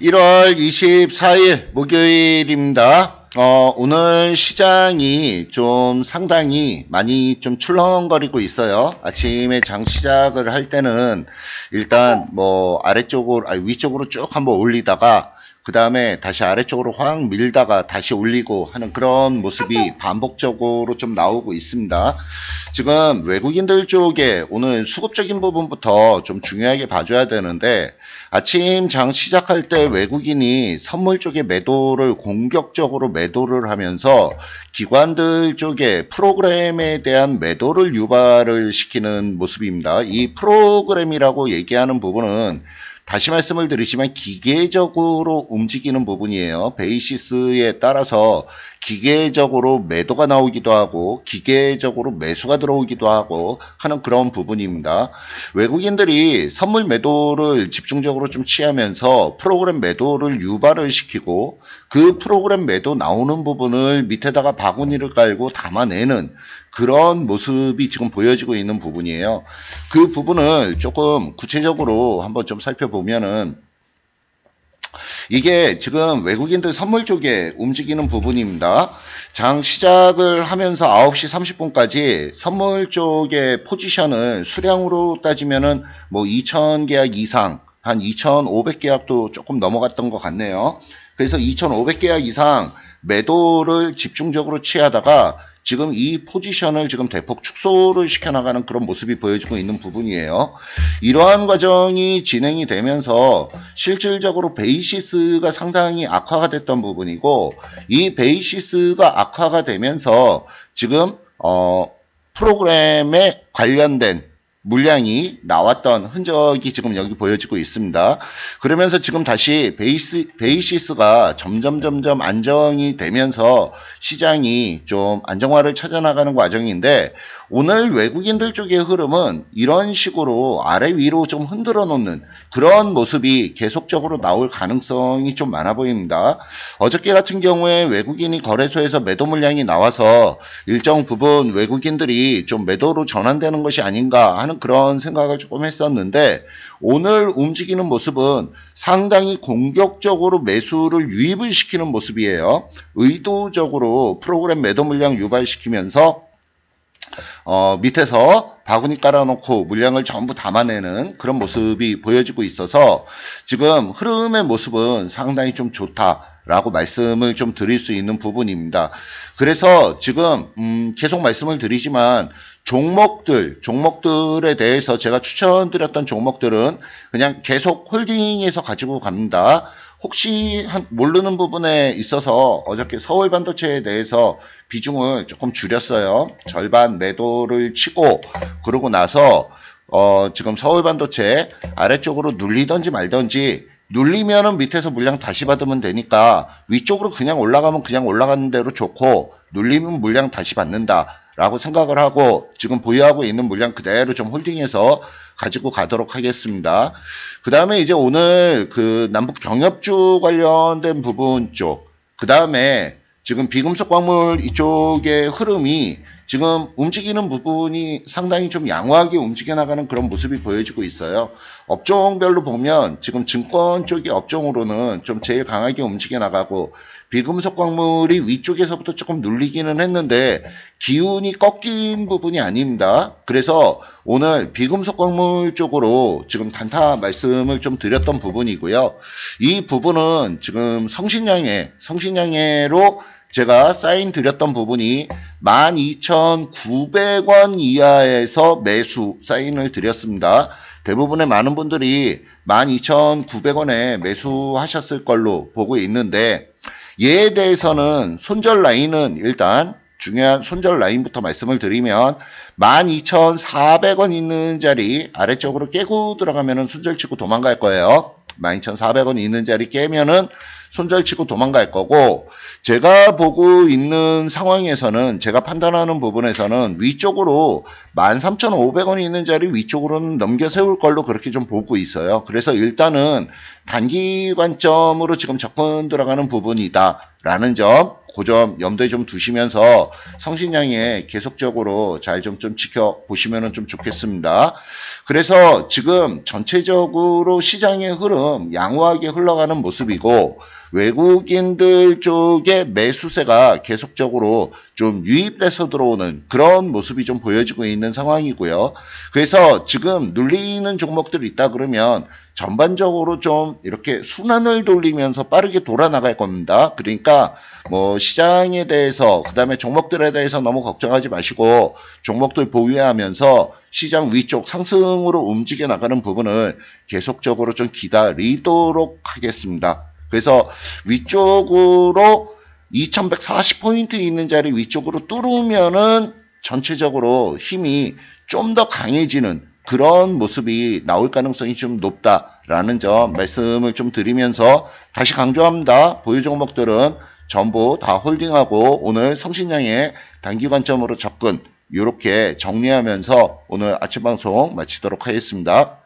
1월 24일 목요일입니다. 어, 오늘 시장이 좀 상당히 많이 좀 출렁거리고 있어요. 아침에 장 시작을 할 때는 일단 뭐 아래쪽으로, 아니 위쪽으로 쭉 한번 올리다가 그 다음에 다시 아래쪽으로 확 밀다가 다시 올리고 하는 그런 모습이 반복적으로 좀 나오고 있습니다. 지금 외국인들 쪽에 오늘 수급적인 부분부터 좀 중요하게 봐줘야 되는데 아침 장 시작할 때 외국인이 선물 쪽에 매도를 공격적으로 매도를 하면서 기관들 쪽에 프로그램에 대한 매도를 유발을 시키는 모습입니다. 이 프로그램이라고 얘기하는 부분은 다시 말씀을 드리지만 기계적으로 움직이는 부분이에요. 베이시스에 따라서 기계적으로 매도가 나오기도 하고 기계적으로 매수가 들어오기도 하고 하는 그런 부분입니다. 외국인들이 선물 매도를 집중적으로 좀 취하면서 프로그램 매도를 유발을 시키고 그 프로그램 매도 나오는 부분을 밑에다가 바구니를 깔고 담아내는 그런 모습이 지금 보여지고 있는 부분이에요. 그 부분을 조금 구체적으로 한번 좀 살펴보 면은 이게 지금 외국인들 선물 쪽에 움직이는 부분입니다. 장 시작을 하면서 9시 30분까지 선물 쪽의 포지션을 수량으로 따지면은 뭐 2000 계약 이상, 한 2500 계약도 조금 넘어갔던 것 같네요. 그래서 2500 계약 이상 매도를 집중적으로 취하다가 지금 이 포지션을 지금 대폭 축소를 시켜나가는 그런 모습이 보여지고 있는 부분이에요. 이러한 과정이 진행이 되면서 실질적으로 베이시스가 상당히 악화가 됐던 부분이고 이 베이시스가 악화가 되면서 지금 어 프로그램에 관련된 물량이 나왔던 흔적이 지금 여기 보여지고 있습니다. 그러면서 지금 다시 베이스, 베이시스가 점점 점점 안정이 되면서 시장이 좀 안정화를 찾아나가는 과정인데 오늘 외국인들 쪽의 흐름은 이런 식으로 아래 위로 좀 흔들어 놓는 그런 모습이 계속적으로 나올 가능성이 좀 많아 보입니다. 어저께 같은 경우에 외국인이 거래소에서 매도 물량이 나와서 일정 부분 외국인들이 좀 매도로 전환되는 것이 아닌가 하는 그런 생각을 조금 했었는데 오늘 움직이는 모습은 상당히 공격적으로 매수를 유입을 시키는 모습이에요. 의도적으로 프로그램 매도 물량 유발시키면서 어, 밑에서 바구니 깔아놓고 물량을 전부 담아내는 그런 모습이 보여지고 있어서 지금 흐름의 모습은 상당히 좀 좋다 라고 말씀을 좀 드릴 수 있는 부분입니다. 그래서 지금 음, 계속 말씀을 드리지만 종목들, 종목들에 대해서 제가 추천드렸던 종목들은 그냥 계속 홀딩해서 가지고 갑니다. 혹시 한 모르는 부분에 있어서 어저께 서울 반도체에 대해서 비중을 조금 줄였어요. 절반 매도를 치고 그러고 나서 어 지금 서울 반도체 아래쪽으로 눌리던지 말던지 눌리면은 밑에서 물량 다시 받으면 되니까 위쪽으로 그냥 올라가면 그냥 올라가는 대로 좋고 눌리면 물량 다시 받는다. 라고 생각을 하고 지금 보유하고 있는 물량 그대로 좀 홀딩해서 가지고 가도록 하겠습니다. 그 다음에 이제 오늘 그 남북 경협주 관련된 부분 쪽, 그 다음에 지금 비금속 광물 이쪽의 흐름이 지금 움직이는 부분이 상당히 좀 양호하게 움직여 나가는 그런 모습이 보여지고 있어요. 업종별로 보면 지금 증권 쪽의 업종으로는 좀 제일 강하게 움직여 나가고 비금속 광물이 위쪽에서부터 조금 눌리기는 했는데 기운이 꺾인 부분이 아닙니다. 그래서 오늘 비금속 광물 쪽으로 지금 단타 말씀을 좀 드렸던 부분이고요. 이 부분은 지금 성신양해, 성신양해로 제가 사인 드렸던 부분이 12,900원 이하에서 매수 사인을 드렸습니다. 대부분의 많은 분들이 12,900원에 매수하셨을 걸로 보고 있는데 얘에 대해서는 손절 라인은 일단 중요한 손절 라인부터 말씀을 드리면 12,400원 있는 자리 아래쪽으로 깨고 들어가면은 손절 치고 도망갈 거예요. 12,400원 있는 자리 깨면은 손절 치고 도망갈 거고 제가 보고 있는 상황에서는 제가 판단하는 부분에서는 위쪽으로 13,500원이 있는 자리 위쪽으로는 넘겨 세울 걸로 그렇게 좀 보고 있어요. 그래서 일단은 단기 관점으로 지금 접근 들어가는 부분이다. 라는 점 그 점 염두에 좀 두시면서 성신양에 계속적으로 잘좀좀 지켜보시면 좀 좋겠습니다. 그래서 지금 전체적으로 시장의 흐름 양호하게 흘러가는 모습이고 외국인들 쪽의 매수세가 계속적으로 좀 유입돼서 들어오는 그런 모습이 좀 보여지고 있는 상황이고요. 그래서 지금 눌리는 종목들이 있다 그러면 전반적으로 좀 이렇게 순환을 돌리면서 빠르게 돌아나갈 겁니다. 그러니까 뭐 시장에 대해서 그다음에 종목들에 대해서 너무 걱정하지 마시고 종목들 보유하면서 시장 위쪽 상승으로 움직여 나가는 부분을 계속적으로 좀 기다리도록 하겠습니다. 그래서 위쪽으로 2140포인트 있는 자리 위쪽으로 뚫으면은 전체적으로 힘이 좀 더 강해지는 그런 모습이 나올 가능성이 좀 높다라는 점 말씀을 좀 드리면서 다시 강조합니다. 보유 종목들은 전부 다 홀딩하고 오늘 성신양의 단기 관점으로 접근 이렇게 정리하면서 오늘 아침 방송 마치도록 하겠습니다.